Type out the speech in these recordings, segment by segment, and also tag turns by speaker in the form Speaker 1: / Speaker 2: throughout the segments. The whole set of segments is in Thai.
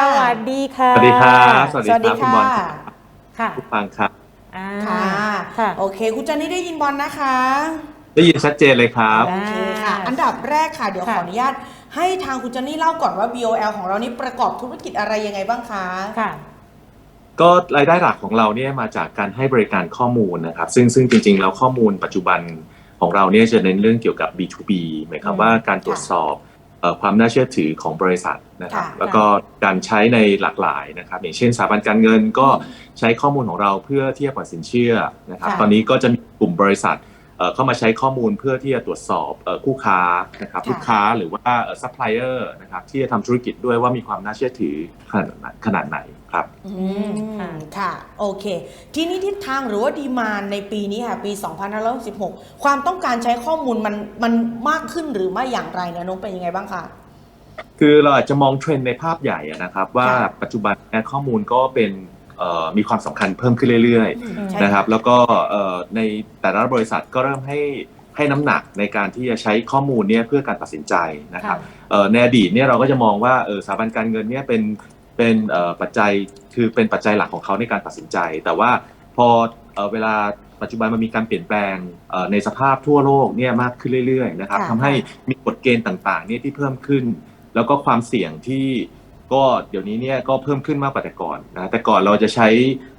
Speaker 1: สวัสดีค่ะ
Speaker 2: สวัสดีครับสวัสดี
Speaker 3: สวัสดี
Speaker 2: ครับคุณ
Speaker 3: ค่ะ
Speaker 2: บอล
Speaker 1: ค่ะ
Speaker 2: ผู้ฟังครับ
Speaker 1: อ่า
Speaker 3: ค่ะ
Speaker 1: ค่ะ
Speaker 3: โอเค คุณจันนี่ได้ยินบอลนะคะ
Speaker 2: ได้ยินชัดเจนเลยครับ
Speaker 1: อ่า
Speaker 3: โอเคค่ะ อันดับแรกค่ะ เดี๋ยวข
Speaker 1: ค่ะ
Speaker 3: ออนุญาต ให้ทางคุณจันนี่เล่าก่อนว่า BOL ของเรานี่ประกอบธุรกิจอะไรยังไงบ้างคะ
Speaker 1: ค่ะ
Speaker 2: ก็รายได้หลักของเราเนี่ยมาจากการให้บริการข้อมูลนะครับ ซึ่งซึ่งจริง ๆ แล้วข้อมูลปัจจุบันของเราเนี่ยจะเน้นเรื่องเกี่ยวกับ B2B หมายความว่าการตรวจสอบเอ่อ ความน่าเชื่อถือของบริษัทนะครับ
Speaker 3: ค่ะ
Speaker 2: แล้วก็การใช้ในหลากหลายนะครับ อย่างเช่นสถาบันการเงินก็ใช้ข้อมูลของเราเพื่อเทียบกับสินเชื่อนะครับ
Speaker 3: ค่ะ
Speaker 2: ตอนนี้ก็จะมีกลุ่มบริษัท เอ่อเข้ามาใช้ข้อมูลเพื่อที่จะตรวจสอบเอ่อคู่ค้านะครับ
Speaker 3: ค่ะ
Speaker 2: ลูกค้าหรือว่าซัพพลายเออร์นะครับที่จะทำธุรกิจด้วยว่ามีความน่าเชื่อถือขนาดไหนขนาดไหนครับ
Speaker 3: อื
Speaker 1: อื
Speaker 3: ม
Speaker 1: ม
Speaker 3: ค่ะ โอเค ทีนี้ทิศทางหรือว่าดีมานในปีนี้ค่ะ ปี 2566 ความต้องการใช้ข้อมูลมันมันมากขึ้นหรือไม่อย่างไรนะนกเป็นยังไงบ้างคะ
Speaker 2: คือเราอาจจะมองเทรนด์ในภาพใหญ่อะนะครับ ว่า
Speaker 3: ค่ะ
Speaker 2: ปัจจุบันเนี่ยข้อมูลก็เป็นเอ่อ มีความสำคัญเพิ่มขึ้นเรื่อย
Speaker 3: อืม
Speaker 1: ใช่
Speaker 2: ๆนะครับ แล้วก็เอ่อในแต่ละบริษัทก็เริ่มให้ให้น้ำหนักในการที่จะใช้ข้อมูลเนี่ยเพื่อการตัดสินใจนะครับ
Speaker 1: ค่ะ
Speaker 2: เอ่อในอดีตเนี่ยเราก็จะมองว่าเออสถาบันการเงินเนี่ยเป็นเป็นเอ่อปัจจัยคือเป็นปัจจัยหลักของเขาในการตัดสินใจ แต่ว่าพอเอ่อเวลาปัจจุบันมันมีการเปลี่ยนแปลงเอ่อในสภาพทั่วโลกเนี่ยมากขึ้นเรื่อยๆนะครับ
Speaker 3: ค่ะ
Speaker 2: ทำให้มีกฎเกณฑ์ต่างๆเนี่ยที่เพิ่มขึ้น แล้วก็ความเสี่ยงที่ ก็เดี๋ยวนี้เนี่ยก็เพิ่มขึ้นมากกว่าแต่ก่อนนะแต่ก่อนเราจะใช้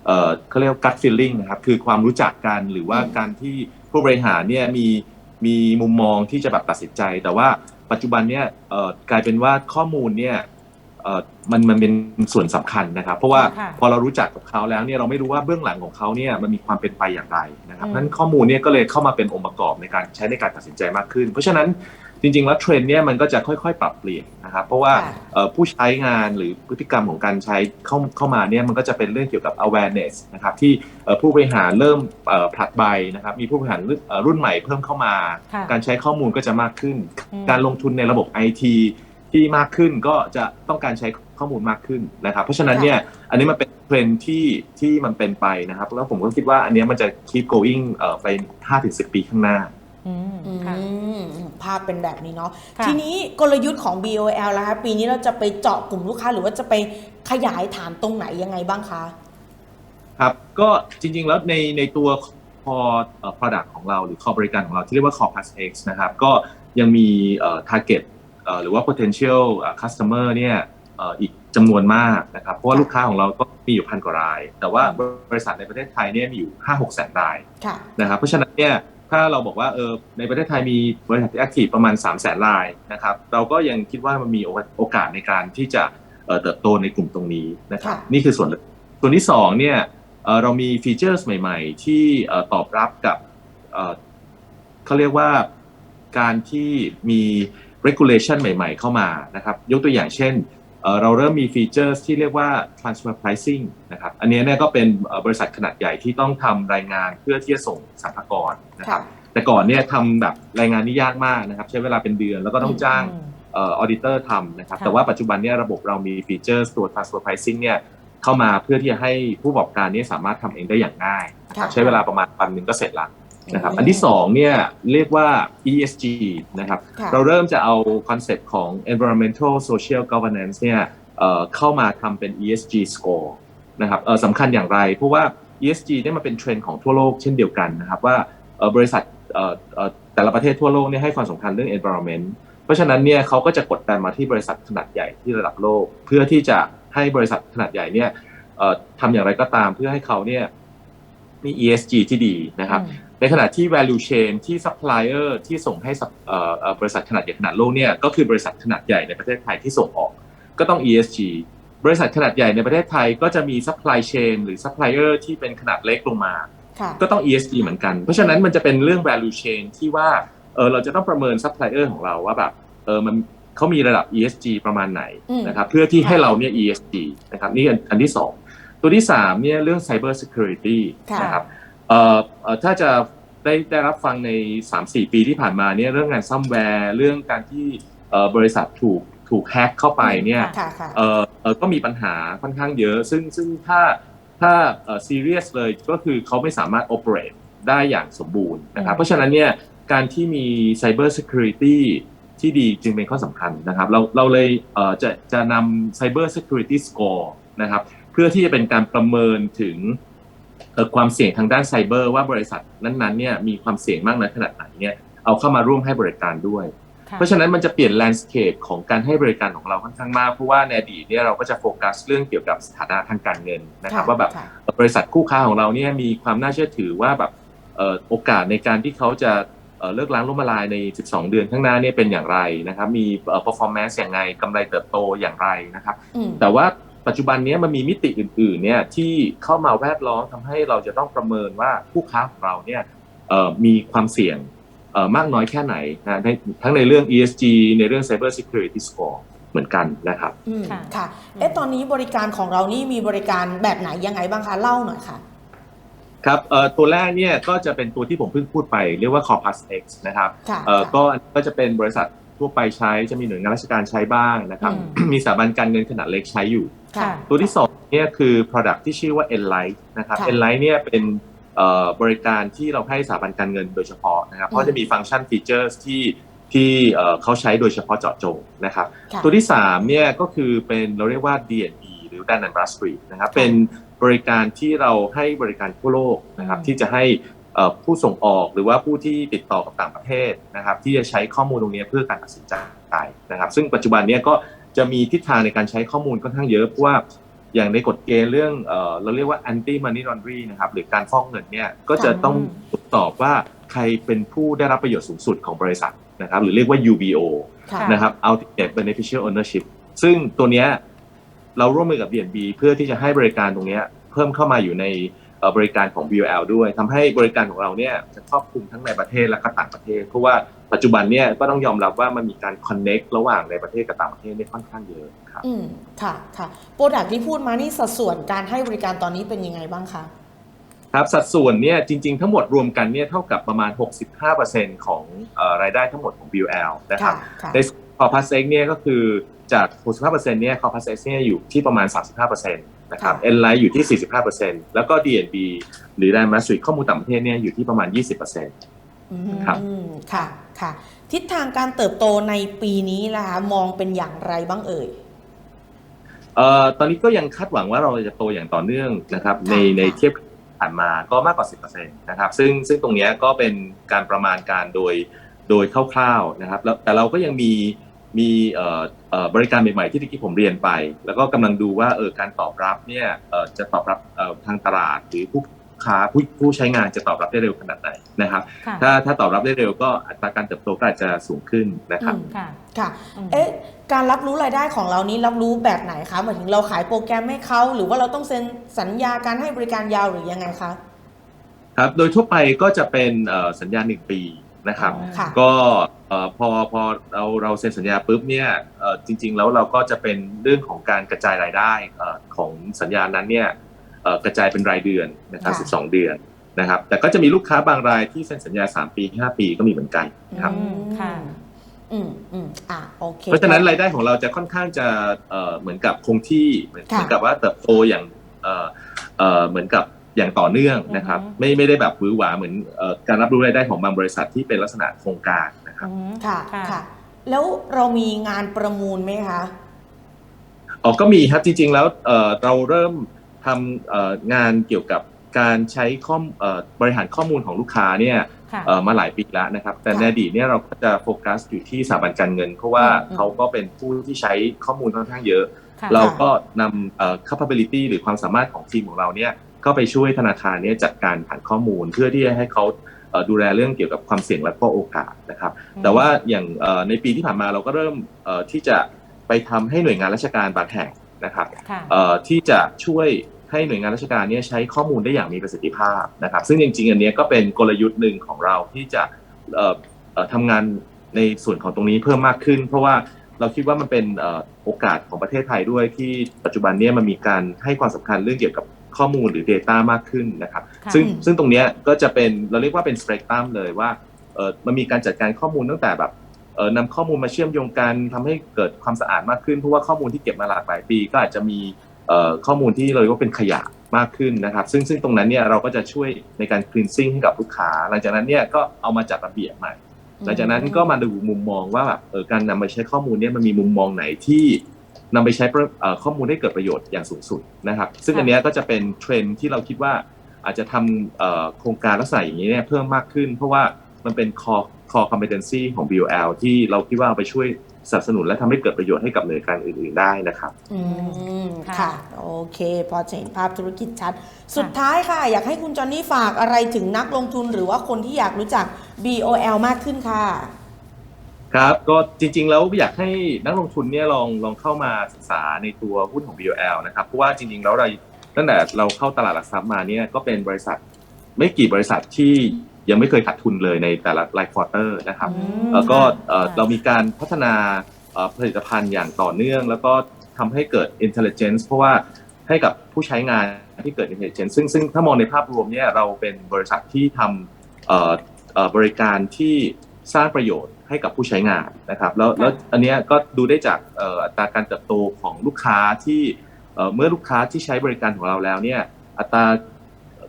Speaker 2: เอ่อเขาเรียกว่า gut feeling นะครับคือความรู้จักกันหรือว่า
Speaker 3: อืม
Speaker 2: การที่ผู้บริหารเนี่ยมีมีมุมมองที่จะแบบตัดสินใจ แต่ว่าปัจจุบันเนี่ยเอ่อกลายเป็นว่าข้อมูลเนี่ยเอ่อมันมันเป็นส่วนสำคัญนะครับ เพราะว่า
Speaker 1: ค่ะ
Speaker 2: พอเรารู้จักกับเขาแล้วเนี่ยเราไม่รู้ว่าเบื้องหลังของเขาเนี่ยมันมีความเป็นไปอย่างไรนะครับ
Speaker 1: อืม
Speaker 2: เพราะฉะนั้นข้อมูลเนี่ยก็เลยเข้ามาเป็นองค์ประกอบในการใช้ในการตัดสินใจมากขึ้น เพราะฉะนั้น จริง ๆ แล้วเทรนด์เนี่ยมันก็จะค่อยๆ ปรับเปลี่ยนนะครับ เพราะว่า
Speaker 3: ค่ะ
Speaker 2: เอ่อผู้ใช้งานหรือพฤติกรรมของการใช้เข้าเข้ามาเนี่ยมันก็จะเป็นเรื่องเกี่ยวกับ awareness นะครับที่เอ่อผู้บริหารเริ่มเอ่อผลัดใบนะครับ มีผู้บริหารรุ่นเอ่อรุ่นใหม่เพิ่มเข้ามา
Speaker 1: ค่ะ
Speaker 2: การใช้ข้อมูลก็จะมากขึ้น
Speaker 1: อืม
Speaker 2: การลงทุนในระบบ IT ที่มากขึ้นก็จะต้องการใช้ข้อมูลมากขึ้นนะครับ เพราะฉะนั้นเนี่ยอันนี้มันเป็นเทรนด์ที่ที่มันเป็นไปนะครับ แล้วผมก็คิดว่าอันเนี้ยมันจะ keep going เอ่อไป5-10 ปีข้างหน้า
Speaker 1: อืม
Speaker 3: อื
Speaker 1: ค่ะ
Speaker 3: ม ภาพเป็นแบบนี้เนาะ
Speaker 1: ค่ะ
Speaker 3: ทีนี้กลยุทธ์ของ BOL แล้วคะปีนี้เราจะไปเจาะกลุ่มลูกค้า หรือว่าจะไปขยายฐานตรงไหนยังไงบ้างคะ
Speaker 2: ครับก็จริงๆแล้วในในตัว core เอ่อ product ของเราหรือ core บริการของเราที่เรียกว่า core plus x นะครับ ก็ยังมีเอ่อ target เอ่อหรือว่า potential เอ่อ customer เนี่ยเอ่ออีกจำนวนมากนะครับ เพราะว่าลูกค้าของเราก็มีอยู่พันกว่าราย แต่ว่าบริษัทในประเทศไทยเนี่ยมีอยู่ 5-6แสนราย
Speaker 3: ค่ะ
Speaker 2: นะครับเพราะฉะนั้นเนี่ย ถ้าเราบอกว่าเออในประเทศไทยมีบริษัทที่แอคทีฟประมาณ 3 0 0แสนรายนะครับ เราก็ยังคิดว่ามันมีโอกาสในการที่จะเอ่อเติบโตในกลุ่มตรงนี้นะครับ
Speaker 3: ค่ะ
Speaker 2: นี่คือส่วนแรกส่วนที่2เนี่ยเอ่อเรามีฟีเจอร์สใหม่ ๆ ที่เอ่อตอบรับกับเอ่อเขาเรียกว่าการที่มี regulation ใหม่ ๆ เข้ามานะครับ ยกตัวอย่างเช่น เอ่อเราเริ่มมีฟีเจอร์ที่เรียกว่า transfer pricing นะครับ อันนี้เนี่ยก็เป็นเอ่อบริษัทขนาดใหญ่ที่ต้องทำรายงานเพื่อที่จะส่งสรรพากรนะครับ แต่ก่อนเนี่ยทำแบบรายงานนี่ยากมากนะครับ ใช้เวลาเป็นเดือนแล้วก็ต้องจ้าง
Speaker 1: อืม
Speaker 2: เออดิเตอร์ทำนะครับ
Speaker 1: ค่ะ
Speaker 2: แต่ว่าปัจจุบันเนี่ยระบบเรามีฟีเจอร์ตัว transfer pricing เนี่ยเข้ามาเพื่อที่จะให้ผู้ประกอบการเนี่ยสามารถทำเองได้อย่างง่ายนะครับ
Speaker 3: ค่ะ
Speaker 2: ใช้เวลาประมาณวันหนึ่งก็เสร็จละ นะครับ
Speaker 3: อืม
Speaker 2: อันที่สองเนี่ยเรียกว่า ESG นะครับ
Speaker 3: ค่ะ
Speaker 2: เราเริ่มจะเอาคอนเซปต์ของ environmental social governance เนี่ยเอ่อเข้ามาทำเป็น ESG score นะครับเอ่อสำคัญอย่างไร เพราะว่า ESG เนี่ยมันเป็นเทรนด์ของทั่วโลกเช่นเดียวกันนะครับว่าเอ่อบริษัทเอ่อเอ่อแต่ละประเทศทั่วโลกเนี่ยให้ความสำคัญเรื่อง environment เพราะฉะนั้นเนี่ยเขาก็จะกดดันมาที่บริษัทขนาดใหญ่ที่ระดับโลก เพื่อที่จะให้บริษัทขนาดใหญ่เนี่ยเอ่อทำอย่างไรก็ตามเพื่อให้เขาเนี่ยมี ESG ที่ดีนะครับ
Speaker 1: อืม
Speaker 2: ในขณะที่ value chain ที่ supplier ที่ส่งให้ sup- เอ่อเอ่อบริษัทขนาดใหญ่ขนาดโลกเนี่ยก็คือบริษัทขนาดใหญ่ในประเทศไทยที่ส่งออก ก็ต้อง ESG บริษัทขนาดใหญ่ในประเทศไทยก็จะมี supply chain หรือ supplier ที่เป็นขนาดเล็กลงมา
Speaker 3: ค่ะ
Speaker 2: ก็ต้อง ESG เหมือนกัน เพราะฉะนั้นมันจะเป็นเรื่อง value chain ที่ว่าเออเราจะต้องประเมิน supplier ของเราว่าแบบเออมันเขามีระดับ ESG ประมาณไหน
Speaker 3: อืม
Speaker 2: นะครับเพื่อที่ให้เราเนี่ย ESG นะครับนี่อันอันที่สองตัวที่สามเนี่ยเรื่อง cyber security
Speaker 3: ค่ะ
Speaker 2: นะครับ เอ่อเอ่อถ้าจะได้ได้รับฟังใน 3-4 ปีที่ผ่านมาเนี่ยเรื่องงานซัมแวร์เรื่องการที่เอ่อบริษัทถูกถูกแฮ็กเข้าไปเนี่ย
Speaker 3: ค่ะค่ะ
Speaker 2: เอ่อเอ่อก็มีปัญหาค่อนข้างเยอะ ซึ่งซึ่งถ้าถ้าเอ่อ serious เลยก็คือเขาไม่สามารถ operate ได้อย่างสมบูรณ์นะครับ
Speaker 1: อืม
Speaker 2: เพราะฉะนั้นเนี่ยการที่มี cyber security ที่ดีจึงเป็นข้อสำคัญนะครับ เราเราเลยเอ่อจะจะนำ Cyber Security Score นะครับ เพื่อที่จะเป็นการประเมินถึงเอ่อ ความเสี่ยงทางด้านไซเบอร์ว่าบริษัทนั้นๆเนี่ยมีความเสี่ยงมากน้อยขนาดไหนเนี่ยเอาเข้ามาร่วมให้บริการด้วย
Speaker 1: ค่ะ
Speaker 2: เพราะฉะนั้นมันจะเปลี่ยนแลนด์สเคปของการให้บริการของเราค่อนข้างมากเพราะว่าในอดีตเนี่ยเราก็จะโฟกัสเรื่องเกี่ยวกับสถานะทางการเงินนะครับว่าแบบ
Speaker 3: ค่ะ
Speaker 2: บริษัทคู่ค้าของเราเนี่ยมีความน่าเชื่อถือว่าแบบเอ่อโอกาสในการที่เขาจะเอ่อเลิกล้างล้มละลายใน 12 เดือนข้างหน้าเนี่ยเป็นอย่างไรนะครับ มีเอ่อ performance อย่างไรกำไรเติบโตอย่างไรนะครับ
Speaker 3: อืม
Speaker 2: แต่ว่า ปัจจุบันเนี้ยมันมีมิติอื่นๆเนี่ยที่เข้ามาแวดล้อมทำให้เราจะต้องประเมินว่าคู่ค้าของเราเนี่ยเอ่อมีความเสี่ยงเอ่อมากน้อยแค่ไหนนะในทั้งในเรื่อง ESG ในเรื่อง Cyber Security Score เหมือนกันนะครับ
Speaker 3: อืม
Speaker 1: ค่ะ
Speaker 3: ค่ะเอ๊ะตอนนี้บริการของเรานี่มีบริการแบบไหนยังไงบ้างคะ เล่าหน่อยค่ะ
Speaker 2: ครับเอ่อตัวแรกเนี่ยก็จะเป็นตัวที่ผมเพิ่งพูดไป เรียกว่า Corpus X นะครับ
Speaker 3: ค่ะ
Speaker 2: เอ่อ
Speaker 3: ค่ะ
Speaker 2: ก็ก็จะเป็นบริษัท ทั่วไปใช้จะมีหน่วยงานราชการใช้บ้างนะครับ
Speaker 1: อืม
Speaker 2: มีสถาบันการเงินขนาดเล็กใช้อยู่
Speaker 3: ค่ะ
Speaker 2: ตัวที่สองเนี่ยคือ product ที่ชื่อว่า Enlight นะครับ
Speaker 3: ค่ะ
Speaker 2: Enlight เนี่ยเป็นเอ่อบริการที่เราให้สถาบันการเงินโดยเฉพาะนะครับ เพราะจะมีฟังก์ชันฟีเจอร์ที่ที่เอ่อเขาใช้โดยเฉพาะเจาะจงนะครับ
Speaker 3: ค่ะ
Speaker 2: ตัวที่3เนี่ยก็คือเป็นเราเรียกว่า D&B หรือ Dun Bradstreet นะครับ
Speaker 3: ค่ะ
Speaker 2: เป็นบริการที่เราให้บริการทั่วโลกนะครับ
Speaker 1: อืม
Speaker 2: ที่จะให้เอ่อ ผู้ส่งออกหรือว่าผู้ที่ติดต่อกับต่างประเทศนะครับ ที่จะใช้ข้อมูลตรงนี้เพื่อการตัดสินใจนะครับ ซึ่งปัจจุบันเนี่ยก็จะมีทิศทางในการใช้ข้อมูลค่อนข้างเยอะเพราะว่าอย่างในกฎเกณฑ์เรื่องเอ่อเราเรียกว่า anti money laundering นะครับหรือการฟอกเงินเนี่ยก็จะต้องตรวจสอบว่าใครเป็นผู้ได้รับประโยชน์สูงสุดของบริษัทนะครับหรือเรียกว่า UBO
Speaker 3: ค่ะ
Speaker 2: นะครับ ultimate beneficial ownership ซึ่งตัวเนี้ยเราร่วมมือกับ DNB เพื่อที่จะให้บริการตรงเนี้ยเพิ่มเข้ามาอยู่ในเอ่อ บริการของ BOL ด้วยทำให้บริการของเราเนี่ยจะครอบคลุมทั้งในประเทศและก็ต่างประเทศ เพราะว่าปัจจุบันเนี่ยก็ต้องยอมรับว่ามันมีการ connect ระหว่างในประเทศกับต่างประเทศเนี่ยค่อนข้างเยอะครับ
Speaker 3: อืมค่ะค่ะโปรดักที่พูดมานี่สัดส่วนการให้บริการตอนนี้เป็นยังไงบ้างคะ
Speaker 2: ครับสัดส่วนเนี่ยจริง ๆ ทั้งหมดรวมกันเนี่ยเท่ากับประมาณ 65%ของเอ่อรายได้ทั้งหมดของ BOL นะครับ
Speaker 3: ค่ะค่ะ
Speaker 2: ในคอพัสเอ็กเนี่ยก็คือจาก 65%เนี่ยคอพัสเอ็กเนี่ยอยู่ที่ประมาณ 35% นะครับ
Speaker 3: ค่ะ
Speaker 2: เอ็นไลท์อยู่ที่ 45%แล้วก็ D&B หรือ d i m a s t r i ข้อมูลต่างประเทศเนี่ยอยู่ที่ประมาณ 20%
Speaker 3: อืม
Speaker 2: ครับ
Speaker 3: ค่ะค่ะ ทิศทางการเติบโตในปีนี้ล่ะคะมองเป็นอย่างไรบ้างเอ่ย
Speaker 2: เอ่อตอนนี้ก็ยังคาดหวังว่าเราจะโตอย่างต่อเนื่องนะครับ
Speaker 3: ค่ะ
Speaker 2: ในใน
Speaker 3: ค่ะ
Speaker 2: เทียบผ่านมาก็มากกว่า 10%นะครับ ซึ่งซึ่งตรงเนี้ยก็เป็นการประมาณการโดยโดยคร่าวๆนะครับแล้วแต่เราก็ยังมี มีเอ่อเอ่อบริการใหม่ๆที่เมื่อกี้ผมเรียนไป แล้วก็กำลังดูว่าเออการตอบรับเนี่ยเอ่อจะตอบรับเอ่อทางตลาดหรือผู้ค้าผู้ผู้ใช้งานจะตอบรับได้เร็วขนาดไหนนะครับ
Speaker 1: ค่ะ
Speaker 2: ถ้าถ้าตอบรับได้เร็วก็อัตราการเติบโตก็อาจจะสูงขึ้นนะครับ
Speaker 3: อืม
Speaker 1: ค่ะ
Speaker 3: ค่ะ
Speaker 1: อืม
Speaker 3: เอ๊ะการรับรู้รายได้ของเรานี้รับรู้แบบไหนคะหมายถึงเราขายโปรแกรมให้เขาหรือว่าเราต้องเซ็นสัญญาการให้บริการยาวหรือยังไงคะ
Speaker 2: ครับโดยทั่วไปก็จะเป็นเอ่อสัญญาหนึ่งปี นะครับ
Speaker 1: อ๋อ
Speaker 3: ค่ะ
Speaker 2: ก็เอ่อพอพอเราเราเซ็นสัญญาปุ๊บเนี่ยเอ่อจริง ๆ แล้วเราก็จะเป็นเรื่องของการกระจายรายได้เอ่อของสัญญานั้นเนี่ยเอ่อกระจายเป็นรายเดือนนะครับ
Speaker 3: ค่ะ
Speaker 2: 12 เดือนนะครับ แต่ก็จะมีลูกค้าบางรายที่เซ็นสัญญา 3 ปี 5 ปีก็มีเหมือนกันนะครับ
Speaker 1: อืมค่ะ
Speaker 3: อืมอืมอะโอเค
Speaker 2: เพราะฉะนั้นรายได้ของเราจะค่อนข้างจะเอ่อเหมือนกับคงที่เหมือน
Speaker 3: ค่ะ
Speaker 2: เหมือนกับว่าเติบโตอย่างเอ่อเอ่อเหมือนกับ อย่างต่อเนื่องนะครับ
Speaker 1: อือฮึ
Speaker 2: ไม่ไม่ได้แบบหวือหวาเหมือนเอ่อการรับรู้รายได้ของบางบริษัทที่เป็นลักษณะโครงการนะครับ
Speaker 1: อืม
Speaker 3: ค่ะ
Speaker 1: ค่ะ
Speaker 3: ค่ะ แล้วเรามีงานประมูลไหมคะ
Speaker 2: อ๋อก็มีครับจริง ๆ แล้วเอ่อเราเริ่มทำเอ่องานเกี่ยวกับการใช้ข้อมเอ่อบริหารข้อมูลของลูกค้าเนี่ย
Speaker 1: ค่ะ
Speaker 2: เอ่อมาหลายปีแล้วนะครับ แต่
Speaker 3: ค่ะ
Speaker 2: ในอดีตเนี่ยเราก็จะโฟกัสอยู่ที่สถาบันการเงิน เพราะว่า
Speaker 3: อืม
Speaker 2: เขาก็เป็นผู้ที่ใช้ข้อมูลค่อนข้างเยอะ
Speaker 1: ค่ะ
Speaker 2: เราก็นำเอ่อ capability หรือความสามารถของทีมของเราเนี่ย ก็ไปช่วยธนาคารเนี่ยจัดการผ่านข้อมูล เพื่อที่จะให้เขาเอ่อดูแลเรื่องเกี่ยวกับความเสี่ยงและก็โอกาสนะครับ แต่ว่าอย่างเอ่อในปีที่ผ่านมาเราก็เริ่มเอ่อที่จะไปทำให้หน่วยงานราชการบางแห่งนะครับ
Speaker 1: ค่ะ
Speaker 2: เอ่อที่จะช่วยให้หน่วยงานราชการเนี่ยใช้ข้อมูลได้อย่างมีประสิทธิภาพนะครับ ซึ่งจริงๆอันเนี้ยก็เป็นกลยุทธ์หนึ่งของเราที่จะเอ่อเอ่อทำงานในส่วนของตรงนี้เพิ่มมากขึ้น เพราะว่าเราคิดว่ามันเป็นเอ่อโอกาสของประเทศไทยด้วยที่ปัจจุบันเนี่ยมันมีการให้ความสำคัญเรื่องเกี่ยวกับ ข้อมูลหรือ Data มากขึ้นนะครับ
Speaker 1: ค่ะ
Speaker 2: ซึ่ง
Speaker 3: อืม
Speaker 2: ซึ่งตรงเนี้ยก็จะเป็นเราเรียกว่าเป็นสเปกตรัมเลยว่าเออมันมีการจัดการข้อมูลตั้งแต่แบบเออนำข้อมูลมาเชื่อมโยงกันทำให้เกิดความสะอาดมากขึ้นเพราะว่าข้อมูลที่เก็บมาหลากหลายปี ก็อาจจะมีเอ่อข้อมูลที่เราเรียกว่าเป็นขยะมากขึ้นนะครับ ซึ่งซึ่งตรงนั้นเนี่ยเราก็จะช่วยในการ cleansing ให้กับลูกค้า หลังจากนั้นเนี่ยก็เอามาจัดระเบียบใหม่ หลังจากนั้นก็มาดูมุมมองว่าแบบเออการนำไปใช้ข้อมูลเนี่ยมันมีมุมมองไหนที่ นำไปใช้ประเอ่อข้อมูลให้เกิดประโยชน์อย่างสูงสุดนะครับ ซึ่ง
Speaker 1: ค่ะ
Speaker 2: อันเนี้ยก็จะเป็นเทรนด์ที่เราคิดว่าอาจจะทำเอ่อโครงการลักษณะอย่างนี้เนี่ยเพิ่มมากขึ้น เพราะว่ามันเป็น core core competency ของ BOL ที่เราคิดว่าเอาไปช่วยสนับสนุนและทำให้เกิดประโยชน์ให้กับหน่วยการอื่น ๆได้นะครับ
Speaker 3: อืม
Speaker 1: ค่ะ
Speaker 3: ค่ะ โอเค พอจะเห็นภาพธุรกิจชัด สุดท้ายค่ะ อยากให้คุณจอนนี่ฝากอะไรถึงนักลงทุนหรือว่าคนที่อยากรู้จัก BOL มากขึ้นค่ะ
Speaker 2: ครับก็จริงๆแล้วอยากให้นักลงทุนเนี่ยลองลองเข้ามาศึกษาในตัวหุ้นของ BOL นะครับเพราะว่าจริงๆแล้วเราตั้งแต่เราเข้าตลาดหลักทรัพย์มาเนี่ยก็เป็นบริษัทไม่กี่บริษัทที่ยังไม่เคยขาดทุนเลยในแต่ละรายควอเตอร์นะครับ
Speaker 3: อืม
Speaker 2: แล้วก็เอ่อ
Speaker 1: ค่ะ
Speaker 2: เรามีการพัฒนาเอ่อผลิตภัณฑ์อย่างต่อเนื่อง แล้วก็ทำให้เกิด intelligence เพราะว่าให้กับผู้ใช้งานที่เกิด intelligence ซึ่งซึ่งถ้ามองในภาพรวมเนี่ยเราเป็นบริษัทที่ทำเอ่อเอ่อบริการที่สร้างประโยชน์ ให้กับผู้ใช้งานนะครับแล้วแล้วอันเนี้ยก็ดูได้จากเอ่ออัตราการเติบโตของลูกค้าที่เอ่อเมื่อลูกค้าที่ใช้บริการของเราแล้วเนี่ยอัตรา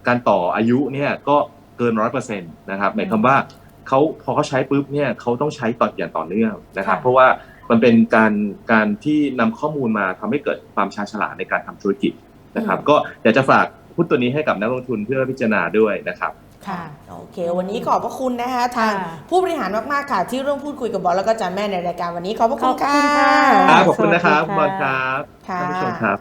Speaker 2: การต่ออายุเนี่ยก็เกินร้อยเปอร์เซ็นต์นะครับหมายความว่าเขาพอเขาใช้ปุ๊บเนี่ยเขาต้องใช้ต่ออย่างต่อเนื่องนะครับ
Speaker 1: ค่ะ
Speaker 2: เพราะว่ามันเป็นการการที่นำข้อมูลมาทำให้เกิดความชาญฉลาดในการทำธุรกิจนะครับ
Speaker 3: อืม
Speaker 2: ก็อยากจะฝากหุ้นตัวนี้ให้กับนักลงทุนเพื่อพิจารณาด้วยนะครับ
Speaker 3: ค่ะโอเค วันนี้ขอบพระคุณนะคะทาง
Speaker 1: ค่ะ
Speaker 3: ผู้บริหารมากๆค่ะ ที่ร่วมพูดคุยกับบอลแล้วก็อาจารย์แม่ในรายการวันนี้ขอบพระ
Speaker 1: ข
Speaker 3: คุ
Speaker 1: อ
Speaker 3: ณ
Speaker 1: บ
Speaker 3: ค่ะ
Speaker 1: คุณค่ะ
Speaker 2: ครับขอบคุณนะครับ
Speaker 1: สวัสดี
Speaker 2: บอลค
Speaker 1: ค่ะ
Speaker 2: รับ
Speaker 3: ค่ะ
Speaker 2: ท่านผู้ชมครับ